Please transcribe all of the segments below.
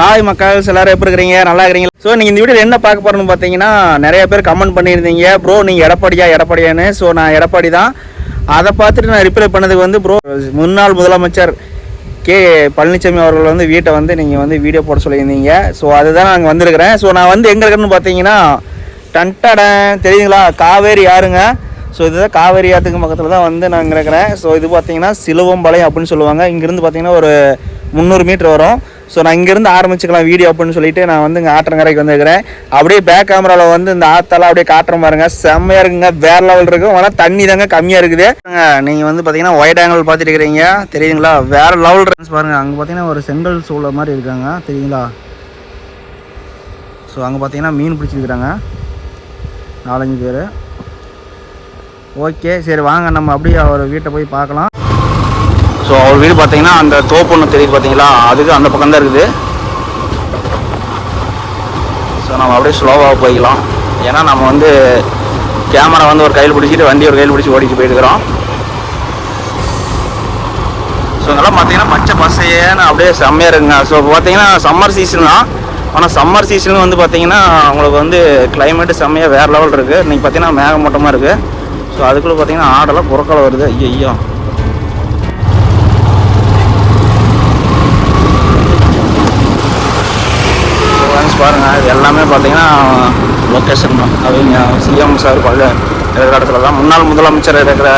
Hi மக்கள் எல்லாரும் எப்படி இருக்கிறீங்க? நல்லா இருக்கிறீங்க ஸோ நீங்கள் இந்த வீடியோவில் என்ன பார்க்க போறோம்னு பார்த்தீங்கன்னா நிறைய பேர் கமெண்ட் பண்ணியிருந்தீங்க. ப்ரோ நீங்கள் எடப்பாடியா எடப்பாடியான்னு. ஸோ நான் எடப்பாடி தான். அதை பார்த்துட்டு நான் ரிப்ளை பண்ணதுக்கு வந்து ப்ரோ முன்னாள் முதலமைச்சர் கே. பழனிசாமி அவர்கள் வந்து வீட்டை வந்து நீங்கள் வந்து வீடியோ போட சொல்லியிருந்தீங்க. ஸோ அதுதான் நாங்கள் வந்திருக்கிறேன். ஸோ நான் வந்து எங்கே இருக்கிறேன்னு பார்த்தீங்கன்னா டன்டடன் தெரியுங்களா காவேரி யாருங்க ஸோ இதுதான் காவேரி ஆற்றுக்கு பக்கத்தில் தான் வந்து நான் இங்கே இருக்கிறேன். ஸோ இது பார்த்தீங்கன்னா சிலுவம்பாளையம் அப்படின்னு சொல்லுவாங்க. இங்கேருந்து பார்த்தீங்கன்னா ஒரு முந்நூறு மீட்டர் வரும். ஸோ நான் இங்கேருந்து ஆரம்பிச்சுக்கலாம் வீடியோ அப்படின்னு சொல்லிட்டு நான் வந்து இங்கே ஆற்றங்கரைக்கு வந்துருக்கிறேன். அப்படியே பேக் கேமராவில் வந்து இந்த ஆற்றலாம் அப்படியே காட்டுற பாருங்க. செம்மையாக இருக்குங்க. வேற லெவல் இருக்கும் ஆனால் தண்ணி தாங்க கம்மியாக இருக்குது. நீங்கள் வந்து பார்த்தீங்கன்னா ஒயிட் ஆங்கிள் பார்த்துட்டு இருக்கிறீங்க தெரியுங்களா வேற லெவல் இருந்துச்சு பாருங்கள் அங்கே பார்த்தீங்கன்னா ஒரு செங்கல் சூளை மாதிரி இருக்காங்க. தெரியுங்களா ஸோ அங்கே பார்த்தீங்கன்னா மீன் பிடிச்சிருக்கிறாங்க. நாலஞ்சு பேர். ஓகே சரி வாங்க. நம்ம அப்படியே அவர் வீட்டை போய் பார்க்கலாம். ஸோ அவர் வீடு பார்த்தீங்கன்னா அந்த தோப்பு ஒன்று தெரியுது பார்த்தீங்களா? அதுக்கு அந்த பக்கம் தான் இருக்குது. ஸோ நம்ம அப்படியே ஸ்லோவாக போய்க்கலாம். ஏன்னா நம்ம வந்து கேமரா வந்து ஒரு கையில் பிடிச்சிட்டு வண்டி ஒரு கையில் பிடிச்சி ஓடிட்டு போயிருக்கிறோம். ஸோ இதெல்லாம் பார்த்தீங்கன்னா பச்சை பசையேன்னு அப்படியே செம்மையாக இருக்குங்க. ஸோ இப்போ பார்த்தீங்கன்னா சம்மர் சீசன் தான். ஆனால் சம்மர் சீசன் வந்து பார்த்தீங்கன்னா உங்களுக்கு வந்து கிளைமேட்டு செம்மையாக வேறு லெவல் இருக்குது இன்றைக்கி பார்த்தீங்கன்னா மேகமூட்டமாக இருக்குது ஸோ அதுக்குள்ளே பார்த்தீங்கன்னா ஆடெல்லாம் புறக்கலை வருது. ஐயோ எல்லாமே பார்த்தீங்கன்னா லொக்கேஷன் தான். அவங்க சிஎம் சார் பல இருக்கிற இடத்துல தான். முன்னாள் முதலமைச்சர் இருக்கிற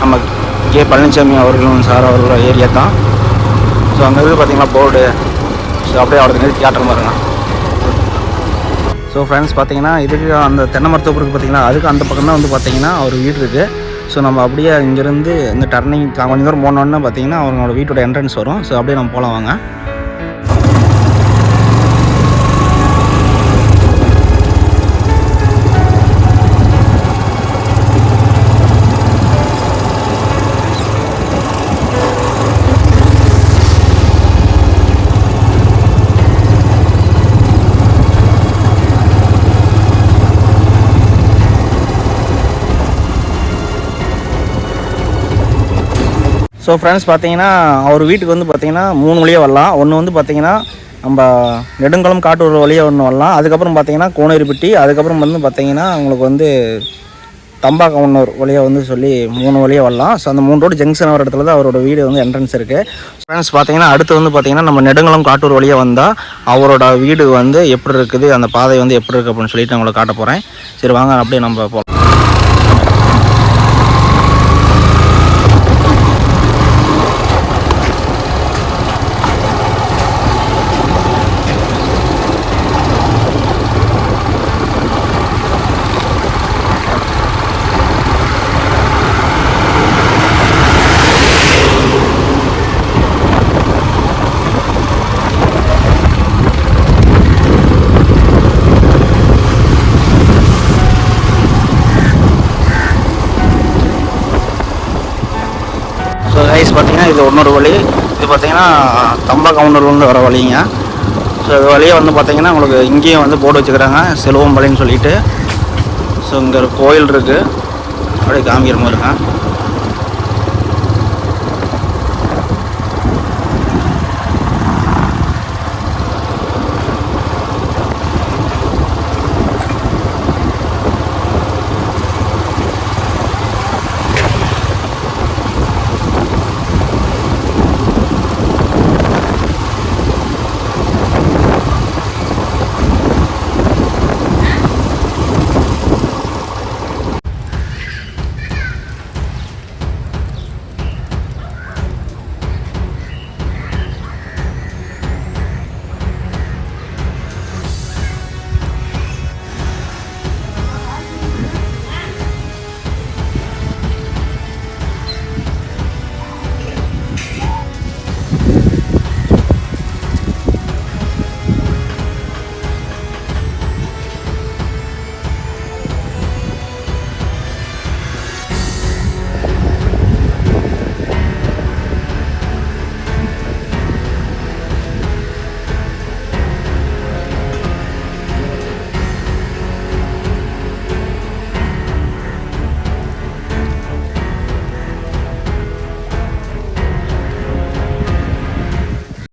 நம்ம கே. பழனிசாமி அவர்களும் சார் அவர்களோட ஏரியா தான். ஸோ அங்கே இருக்குது பார்த்தீங்கன்னா போர்டு ஸோ அப்படியே அவரது நிறுத்தி காட்டுற பாருங்க ஸோ ஃப்ரெண்ட்ஸ் பார்த்தீங்கன்னா இதுக்கு அந்த தென்னை மரத்தோப்புக்கு பார்த்தீங்கன்னா அதுக்கு அந்த பக்கம் தான் வந்து பார்த்தீங்கன்னா அவர் வீடு இருக்குது ஸோ நம்ம அப்படியே இங்கேருந்து இந்த டர்னிங் கொஞ்சம் தூரம் போனோன்னே பார்த்தீங்கன்னா அவங்களோட வீட்டோட என்ட்ரன்ஸ் வரும். ஸோ அப்படியே நம்ம போகலாம் வாங்க. ஸோ ஃப்ரெண்ட்ஸ் பார்த்தீங்கன்னா அவர் வீட்டுக்கு வந்து பார்த்தீங்கன்னா மூணு வழியாக வரலாம். ஒன்று வந்து பார்த்தீங்கன்னா நம்ம நெடுங்குளம் காட்டூர் வழியாக ஒன்று வரலாம். அதுக்கப்புறம் பார்த்தீங்கன்னா கோனேரிப்பட்டி. அதுக்கப்புறம் வந்து பார்த்தீங்கன்னா உங்களுக்கு வந்து தம்பாக்கவுன்னூர் வழியாக வந்து சொல்லி மூணு வழியாக வரலாம். ஸோ அந்த மூணு ரோடு ஜங்ஷன் வர இடத்துல தான் அவரோட வீடு வந்து என்ட்ரன்ஸ் இருக்குது ஃப்ரெண்ட்ஸ் பார்த்தீங்கன்னா அடுத்து வந்து பார்த்தீங்கன்னா நம்ம நெடுங்குளம் காட்டூர் வழியாக வந்தால் அவரோட வீடு வந்து எப்படி இருக்குது அந்த பாதை வந்து எப்படி இருக்குது அப்படின்னு சொல்லிட்டு நான் உங்களை காட்ட போகிறேன் சரி வாங்க அப்படியே நம்ம போகலாம் ஸோ கைஸ் பார்த்தீங்கன்னா இது இன்னொரு வழி இது பார்த்தீங்கன்னா தம்பா கவுண்டர்லேருந்து வர வழிங்க. ஸோ இது வழியே வந்து பார்த்தீங்கன்னா உங்களுக்கு இங்கேயும் வந்து போர்டு வச்சுக்கிறாங்க செல்வம்பளைன்னு சொல்லிட்டு. ஸோ இங்கே ஒரு கோயில் இருக்குது அப்படியே காமிக்கிற மாதிரி இருங்க